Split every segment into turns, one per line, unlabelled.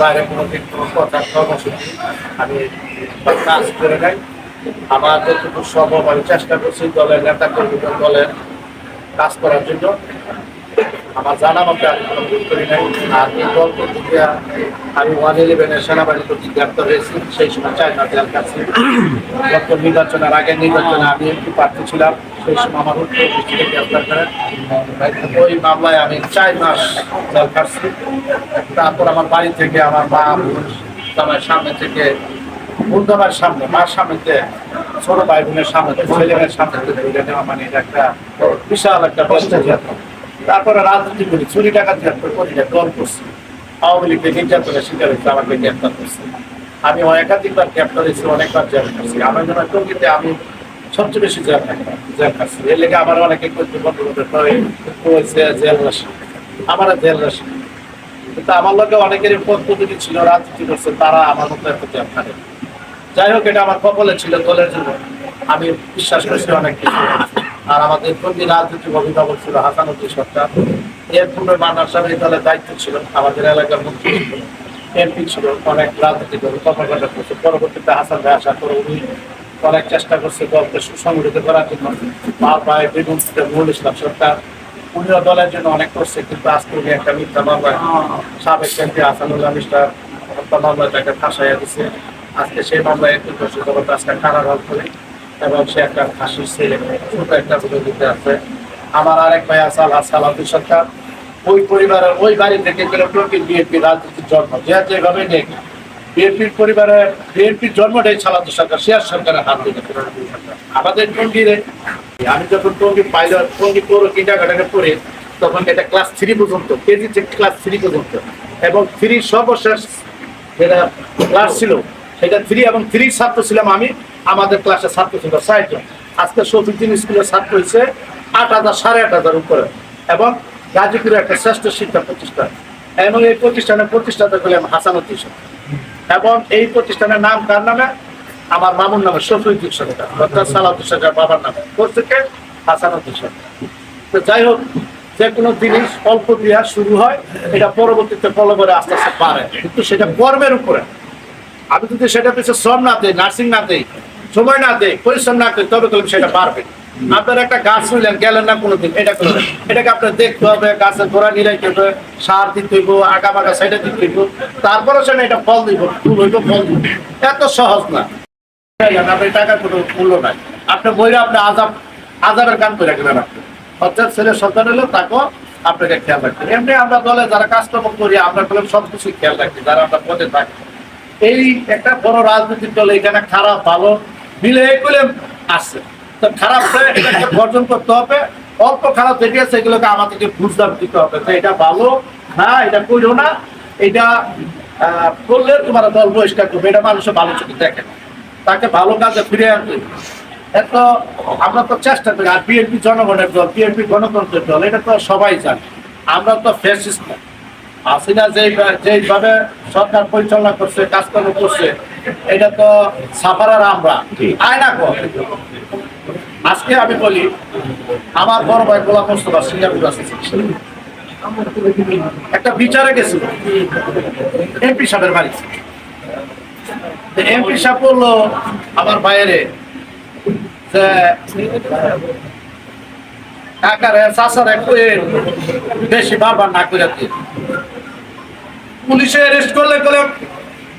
বাইরে কোনো দিন আমি কাজ করে আমার সম্ভব আমি চেষ্টা করছি দলের নেতা কর্মী দলের কাজ করার জন্য। আমার জানা মতে আমি কোনো ভুল করি নাই। আর এই দল করতে গিয়া আমি ওয়ান ইলেভেনের সেনাবাহিনী প্রতি গ্রেপ্তার হয়েছি, সেই সময় মাস জেল কাটছি গত নির্বাচনের আগে নির্বাচনে আমি একটু প্রার্থী ছিলাম, সেই সময় আমার উত্তর দৃষ্টিতে গ্রেপ্তার করেন। ওই মামলায় আমি চার মাস জেল কাটছি তারপর আমার বাড়ি থেকে আমার মা আমার সামনে থেকে বন্ধুবার সামনে, মার সামনে থেকে, ছোট ভাই বোনের সামনে ছেলে মেয়ের সামনে মানে এটা একটা বিশাল একটা ভ্রষ্টাচার তারপরে রাজনীতি করি, চুরি টাকা করি না, দল করছি। আওয়ামী লীগকে নির্যাতনের শিকার হয়েছে, আমাকে গ্রেপ্তার করছে। আমি একাধিকবার গ্রেপ্তার হয়েছি, অনেকবার জেল করছি আমার জন্য টঙ্গিতে আমি সবচেয়ে বেশি জেল জেল খাচ্ছি এর লেগে আমার অনেকে জেল রাশি। আমার জেল রাশি কিন্তু আমার লোকে অনেকেরই পদ পদ্ধতি ছিল, রাজনীতি করছে, তারা আমার মতো এত জেল থাকে যাই হোক, এটা আমার কপালে ছিল দলের জন্য। আমি বিশ্বাস করছি অনেক কিছু আর আমাদের কর্মী রাজনৈতিক অভিভাবক ছিল হাসানুদ্দিন সরকার। এর পূর্বে মান্নার সাহেব দলের দায়িত্ব ছিল, আমাদের এলাকার মন্ত্রী ছিল, এমপি ছিল, অনেক রাজনৈতিক কর্মকাণ্ড করছে। পরবর্তীতে হাসান ভাই আসার পরে উনি অনেক চেষ্টা করছে দলকে সুসংগঠিত করার জন্য। মা ভাই বেগম মহুল ইসলাম সরকার। উনিও দলের জন্য অনেক করছে, কিন্তু আজকে উনি একটা মিথ্যা মামলায় সাবেক এমপি হাসানুল্লাহ মিস্টার হত্যা মামলায় তাকে ফাঁসাইয়া দিছে। আজকে সেই মামলায় একটু করছে তখন আজকে কারাগার করে এবং সে একটা ফাঁসির ছেলে ছোট একটা বিরোধীতে আছে। আমার আরেক ভাই আছে, আল্লাহ সালাউদ্দিন সরকার ওই পরিবারের, ওই বাড়ি থেকে প্রকৃত বিএনপি রাজনীতির জন্ম। যে যেভাবে নেই, বিএনপির পরিবারের বিএনপির জন্মটাই সালাদু সরকার, শেয়ার সরকারের হাত ধরে। আমাদের টঙ্গিরে, আমি যখন টঙ্গি পাইলট টঙ্গি পৌর কিন্ডারগার্ডেনে পড়ে, তখন এটা ক্লাস থ্রি পর্যন্ত কেজি থেকে ক্লাস থ্রি পর্যন্ত। এবং থ্রি সর্বশেষ যেটা ক্লাস ছিল, সেটা থ্রি এবং থ্রি ছাত্র ছিলাম আমি। আমাদের ক্লাসে ছাত্র ছিল ষাটজন। আজকে শফিউদ্দিন স্কুলের ছাত্র হয়েছে আট হাজার, সাড়ে আট হাজার উপরে। এবং গাজীপুরের একটা শ্রেষ্ঠ শিক্ষা প্রতিষ্ঠান। এবং এই প্রতিষ্ঠানের প্রতিষ্ঠাতা করলাম হাসানুদ্দিন সরকার। এবং এই প্রতিষ্ঠানের নাম কার নামে? আমার মামুর নামে শফিউদ্দিন সরকার। অর্থাৎ সালাউদ্দিন সরকার বাবার নামে। করছে কে হাসানুদ্দিন সরকার। তো যাই হোক, যে কোনো জিনিস অল্প দিয়া শুরু হয়, এটা পরবর্তীতে ফলো করে আস্তে আস্তে পারে কিন্তু সেটা কর্মের উপরে। আমি যদি সেটা পিছিয়ে শ্রম না দেই নার্সিং না দেই সময় না দেয়, পরিশ্রম না করে তবে করলে সেটা পারবে আপনার একটা গাছ নিলেন গেলেন না কোনোদিন, এটা করবেন এটাকে আপনার দেখতে হবে, গাছের গোড়া নিরাইতে হবে, সার দিতে হইব, আগা বাগা সাইডে দিতে হইব তারপরে সেটা এটা ফল দিব, ফুল হইব, ফল দিব। এত সহজ না। আপনার টাকার কোনো মূল্য নাই। আপনি বইরা আপনি আজাব, আজাবের কাম করে রাখবেন আপনি। অর্থাৎ ছেলে সন্তান হলেও তাকেও আপনাকে খেয়াল রাখবেন এমনি আমরা দলে যারা কাজকর্ম করি, আমরা করলাম সব কিছু খেয়াল রাখি, যারা আমরা পদে থাকি। এই একটা বড় রাজনৈতিক দল, এখানে খারাপ, ভালো মিলে করে আসছে তো খারাপ বর্জন করতে হবে। অল্প খারাপ যেটি আছে, এগুলোকে আমাদেরকে বুঝদাম দিতে হবে তো এটা ভালো না, এটা করিও না। এটা করলে তোমার দল বহিষ্কার করবে। এটা মানুষের ভালো চোখে দেখে। তাকে ভালো কাজে ফিরে আনতে এত, আমরা তো চেষ্টা করি। আর বিএনপি জনগণের দল বিএনপি গণতন্ত্রের দল, এটা তো সবাই জানে। আমরা তো ফ্যাসিস্ট না। হাসিনা যেই, যেইভাবে সরকার পরিচালনা করছে, কাজকর্ম করছে এটা তো সাফারার আমরা। আয়না কর। আজকে আমি বলি আমার বড় ভাই গোলাম মোস্তফা সিঙ্গাপুর আছে একটা বিচারে গেছিল এমপি সাহেবের বাড়ি। এমপি সাহেব বলল আমার বাইরে যে চাষারে কয়ে বেশি বারবার না করে পুলিশে অ্যারেস্ট করলে করলে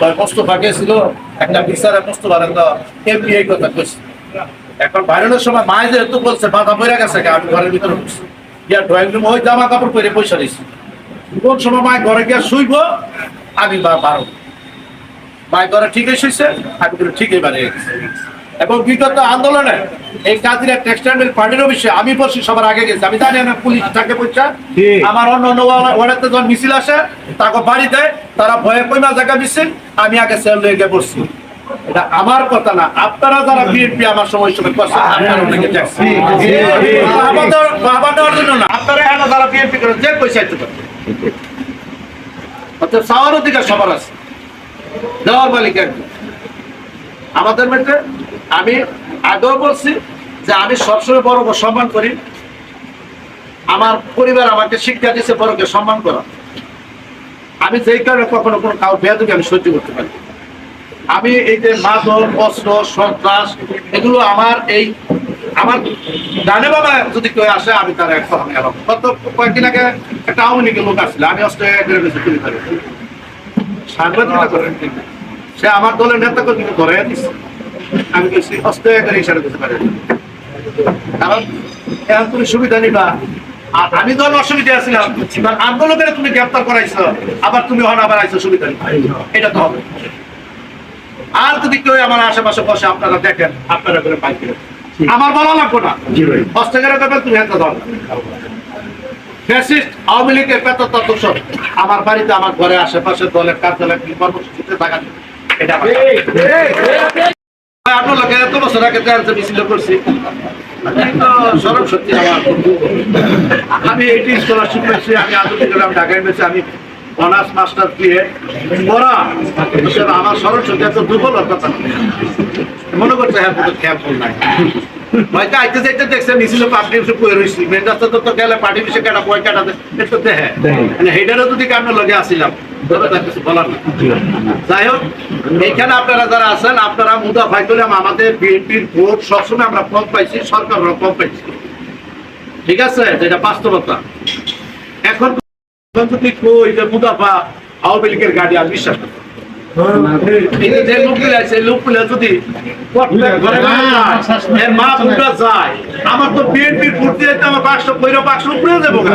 তার মোস্তফা গেছিল একটা বিচারে কষ্ট তো এমপিআই কথা কইছে এখন বাইরের সময় মায় যেহেতু বলছে মাথা পড়ে গেছে আমি ঘরের ভিতরে বসছি ড্রয়িং রুম ওই জামা কাপড় পরে পয়সা দিছি কোন সময় মায় ঘরে গিয়া শুইব, আমি বা বারো। মায় ঘরে ঠিকই শুইছে, আমি ঠিকই গেছি এবং বিগত আন্দোলনে এই কাজিরা টেক্সটাইল মিল পার্টির অফিসে আমি বসি সবার আগে গেছি। আমি জানি না পুলিশ থাকে পয়সা আমার অন্য অন্য ওয়ার্ডেতে যখন মিছিল আসে তাকে বাড়ি দেয় তারা ভয়ে কইমা জায়গা মিছিল আমি আগে সেল লেগে পড়ছি এটা আমার কথা না আপনারা যারা বিএনপি আমার সময় সময় করছেন আপনারা অনেকে দেখছেন। আমাদের বাবা দেওয়ার জন্য না আপনারা এখানে যারা বিএনপি করেন যে পয়সা দিতে অর্থাৎ অধিকার সবার আছে। দেওয়ার মালিক একজন। আমাদের মেটে আমি আগেও বলছি যে আমি সবসময় বড়কে সম্মান করি। আমার পরিবার আমাকে শিক্ষা দিচ্ছে বড়কে সম্মান করা। আমি যেই কারণে কখনো কোনো কাউ বেয়াদুকে আমি সহ্য করতে পারি। আমি এই যে মাদক, অস্ত্র, সন্ত্রাস, এগুলো আমার এই আমার ডানে বাবা যদি কেউ আসে, আমি তার এক গত কয়েকদিন আগে একটা আওয়ামী লীগের লোক আসছিল, আমি অস্ত্র পারি সাংবাদিকতা সে আমার দলের নেতা কর্মীকে ধরে দিচ্ছে আমি ইশারা পারি কারণ এখন তুমি সুবিধা নিবা আর আমি অসুবিধা আছিলাম কারণ আন্দোলনের তুমি গ্রেপ্তার করাইছো আবার তুমি হন আবার আইছো সুবিধা এটা তো হবে আর যদি কেউ আমার আশেপাশে বসে আপনারা দেখেন আপনারা করে পাই আমার বলা লাগবো না করবেন তুমি দল ফ্যাসিস্ট আওয়ামী লীগের আমার বাড়িতে আমার ঘরে আশেপাশে দলের কার্যালয় কর্মসূচিতে থাকা এটা আমার আপনার লোকে এত বছর আগে মিছিল করছি। সরব সত্যি আমার আমি এইটি স্কলারশিপ পেয়েছি আমি ঢাকায় পেয়েছি আমি অনার্স মাস্টার দিয়ে পড়া আমার সত্যি এত। মনে করছে হ্যাঁ খেয়াল নাই। হয়তো আইতে যাইতে দেখছে মিছিল পার্টি এসে কয়ে রয়েছি মেন রাস্তা তো তো গেলে পার্টি কেটা কয় কাটা একটু দেখে।
দেখে।
মানে হেডারও যদি কামনে লগে আসিলাম। তবে তার কিছু বলার না যাই হোক এইখানে আপনারা যারা আছেন আপনারা মুদা ভাই করলাম আমাদের বিএনপির ভোট সবসময় আমরা কম পাইছি সরকারও কম পাইছি ঠিক আছে যেটা বাস্তবতা এখন যদি কই যে মুদাফা আওয়ামী লীগের গাড়ি আর বিশ্বাস যে যে লোকগুলো আছে লোকগুলো যদি যায়, মা যায় আমার তো বিএনপির ভোট দিয়ে আমার বাক্স কইরা বাক্স উপরে যাব গা।